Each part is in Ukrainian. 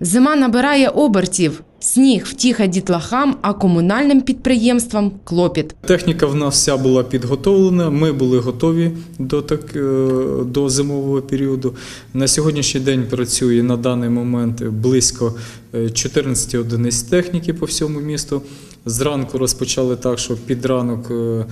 Зима набирає обертів. Сніг втіха дітлахам, а комунальним підприємствам клопіт. Техніка в нас вся була підготовлена. Ми були готові до, так, е, до зимового періоду. На сьогоднішній день працює на даний момент близько е, 14 одиниць техніки по всьому місту. Зранку розпочали так, що під ранок е, е,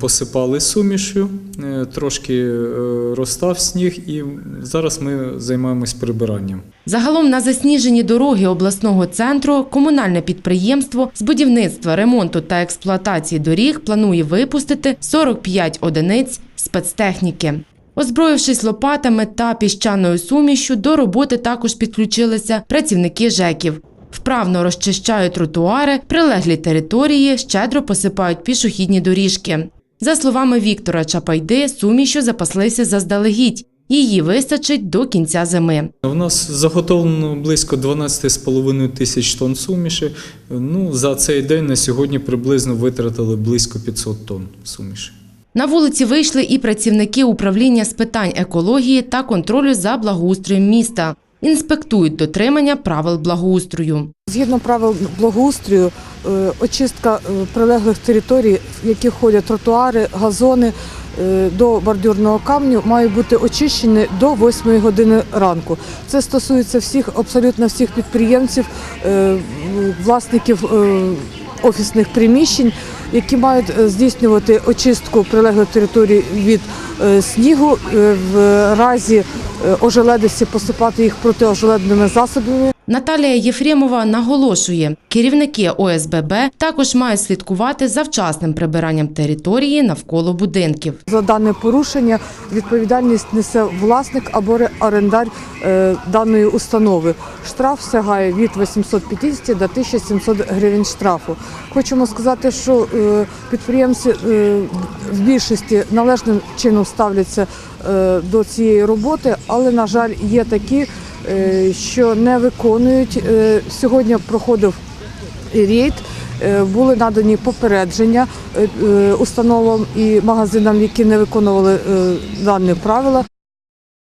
посипали сумішю, е, трошки е, розстав сніг, і зараз ми займаємось прибиранням. Загалом на засніжені дороги обласного центру комунальне підприємство з будівництва, ремонту та експлуатації доріг планує випустити 45 одиниць спецтехніки. Озброївшись лопатами та піщаною сумішю, до роботи також підключилися працівники ЖЕКів. Вправно розчищають тротуари, прилеглі території, щедро посипають пішохідні доріжки. За словами Віктора Чапайди, сумішю запаслися заздалегідь. Її вистачить до кінця зими. У нас заготовлено близько 12,5 тисяч тонн суміші. Ну, за цей день на сьогодні приблизно витратили близько 500 тонн суміші. На вулиці вийшли і працівники управління з питань екології та контролю за благоустроєм міста. Інспектують дотримання правил благоустрою. Згідно правил благоустрою, е, очистка е, прилеглих територій, в які ходять тротуари, газони е, до бордюрного камню, має бути очищені до 8 години ранку. Це стосується всіх, абсолютно всіх підприємців, власників офісних приміщень, які мають здійснювати очистку прилеглих територій від снігу, в разі ожеледиці посипати їх протиожеледними засобами. Наталія Єфремова наголошує, керівники ОСББ також мають слідкувати за вчасним прибиранням території навколо будинків. За дане порушення відповідальність несе власник або ре- орендар е, даної установи. Штраф сягає від 850 до 1700 гривень штрафу. Хочемо сказати, що е, підприємці е, в більшості належним чином ставляться до цієї роботи, але, на жаль, є такі, що не виконують. Е, Сьогодні проходив рейд. Е, Були надані попередження е, е, установам і магазинам, які не виконували е, дані правила.